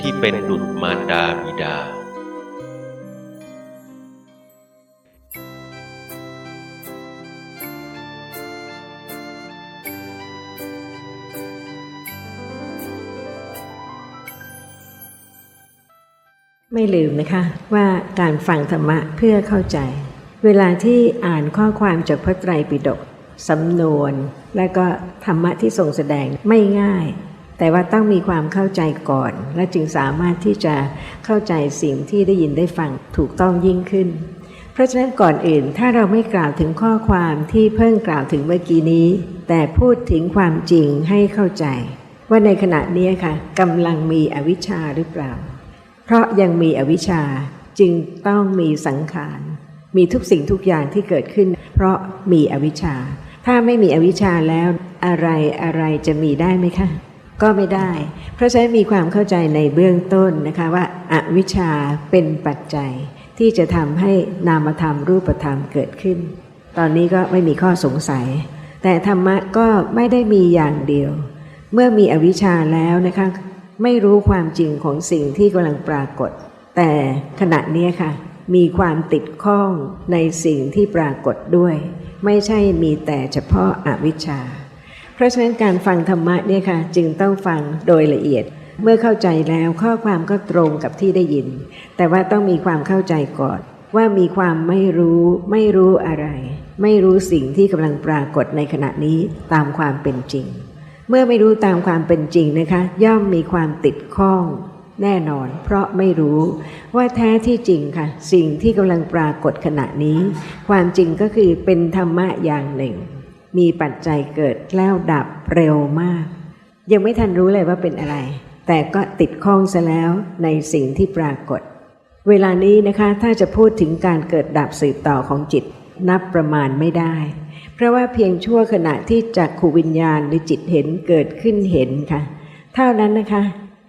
ที่เป็นดุจมารดาบิดา ไม่ลืมนะคะว่าการฟังธรรมะเพื่อเข้าใจ เวลาที่อ่านข้อความจากพระไตรปิฎกสำนวน และก็ธรรมะที่ทรงแสดงไม่ง่าย แต่ว่าต้องมีความเข้าใจก่อน และจึงสามารถที่จะเข้าใจสิ่งที่ได้ยินได้ฟังถูกต้องยิ่งขึ้น เพราะฉะนั้นก่อนอื่นถ้าเราไม่กล่าวถึงข้อความที่เพิ่งกล่าวถึงเมื่อกี้นี้ แต่พูดถึงความจริงให้เข้าใจ ว่าในขณะนี้ค่ะกำลังมีอวิชชาหรือเปล่า เพราะยังมีอวิชชาจึงต้องมีสังขารมีทุกสิ่งทุกอย่างที่เกิดขึ้น เพราะมีอวิชชา ถ้าไม่มีอวิชชาแล้วอะไรอะไรจะมีได้ไหมคะ ก็ไม่ได้ เพราะฉะนั้นมีความเข้าใจในเบื้องต้นนะคะว่าอาวิชชาเป็นปัจจัย ที่จะทำให้นามธรรมรูปธรรมเกิดขึ้น ตอนนี้ก็ไม่มีข้อสงสัย แต่ธรรมะก็ไม่ได้มีอย่างเดียว เมื่อมีอวิชชาแล้วนะคะไม่รู้ความจริงของสิ่งที่กำลังปรากฏ แต่ขณะนี้ค่ะ มีความติดข้องในสิ่งที่ปรากฏด้วย ไม่ใช่มีแต่เฉพาะอาวิชชา เพราะฉะนั้นการฟังธรรมะเนี่ยค่ะจึงต้องฟังโดยละเอียด เมื่อเข้าใจแล้วข้อความก็ตรงกับที่ได้ยิน แต่ว่าต้องมีความเข้าใจก่อนว่ามีความไม่รู้ไม่รู้อะไร ไม่รู้สิ่งที่กำลังปรากฏในขณะนี้ตามความเป็นจริง เมื่อไม่รู้ตามความเป็นจริงนะคะ ย่อมมีความติดข้อง แน่นอน เพราะไม่รู้ว่าแท้ที่จริงค่ะ สิ่งที่กำลังปรากฏขณะนี้ ความจริงก็คือเป็นธรรมะอย่างหนึ่ง มีปัจจัยเกิดแล้วดับเร็วมาก ยังไม่ทันรู้เลยว่าเป็นอะไร แต่ก็ติดข้องซะแล้วในสิ่งที่ปรากฏ เวลานี้นะคะถ้าจะพูดถึงการเกิดดับสืบต่อของจิตนับประมาณไม่ได้ เพราะว่าเพียงชั่วขณะที่จักขูวิญญาณหรือจิตเห็นเกิดขึ้นเห็นค่ะ เท่านั้นนะคะ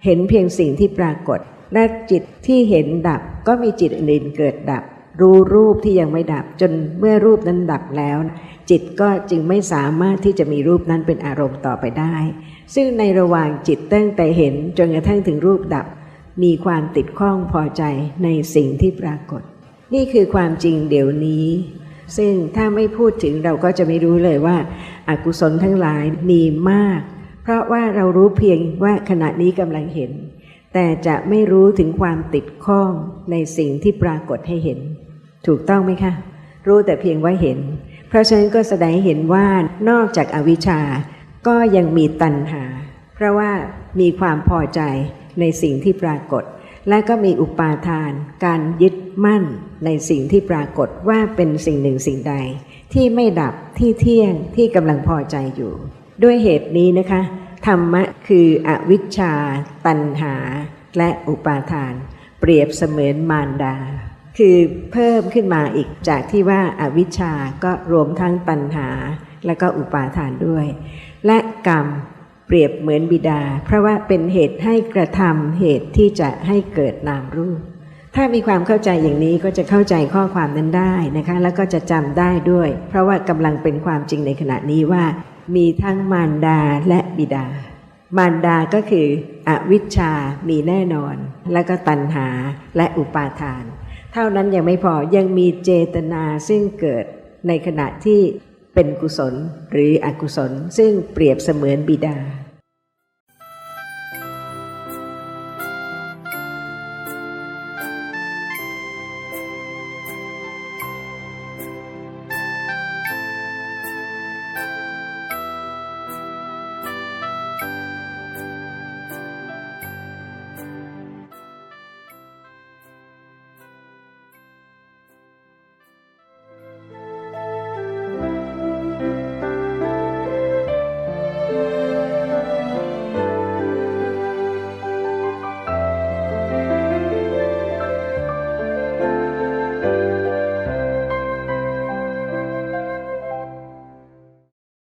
เห็นเพียงสิ่งที่ปรากฏ และจิตที่เห็นดับก็มีจิตอื่นเกิดดับ รู้รูปที่ยังไม่ดับ จนเมื่อรูปนั้นดับแล้ว จิตก็จึงไม่สามารถที่จะมีรูปนั้นเป็นอารมณ์ต่อไปได้ ซึ่งในระหว่างจิตตั้งแต่เห็นจนกระทั่งถึงรูปดับ มีความติดข้องพอใจในสิ่งที่ปรากฏ นี่คือความจริงเดี๋ยวนี้ ซึ่งถ้าไม่พูดถึงเราก็จะไม่รู้เลยว่าอากุศลทั้งหลายมีมาก เพราะว่าเรารู้เพียงว่าขณะนี้กำลังเห็น แต่จะไม่รู้ถึงความติดข้องในสิ่งที่ปรากฏให้เห็น ถูกต้องไหมคะ รู้แต่เพียงว่าเห็น เพราะฉะนั้นก็แสดงเห็นว่านอกจากอวิชชา ก็ยังมีตัณหา เพราะว่ามีความพอใจในสิ่งที่ปรากฏ และก็มีอุปาทาน การยึดมั่นในสิ่งที่ปรากฏว่าเป็นสิ่งหนึ่งสิ่งใด ที่ไม่ดับที่เที่ยงที่กำลังพอใจอยู่ ด้วยเหตุนี้นะคะ ธรรมะคืออวิชชา ตัณหา และอุปาทาน เปรียบเสมือนมารดา คือเพิ่มขึ้นมาอีกจากที่ว่าอาวิชชาก็รวมทั้งตัณหาและก็อุปาทานด้วย และกรรมเปรียบเหมือนบิดา เพราะว่าเป็นเหตุให้กระทำเหตุที่จะให้เกิดนามรูป ถ้ามีความเข้าใจอย่างนี้ก็จะเข้าใจข้อความนั้นได้นะคะ แล้วก็จะจำได้ด้วย เพราะว่ากำลังเป็นความจริงในขณะนี้ว่า มีทั้งมารดาและบิดา มารดาก็คืออวิชชามีแน่นอน แล้วก็ตัณหาและอุปาทาน เท่านั้นยังไม่พอยังมีเจตนาซึ่งเกิดในขณะที่เป็นกุศลหรืออกุศล ซึ่งเปรียบเสมือนบิดา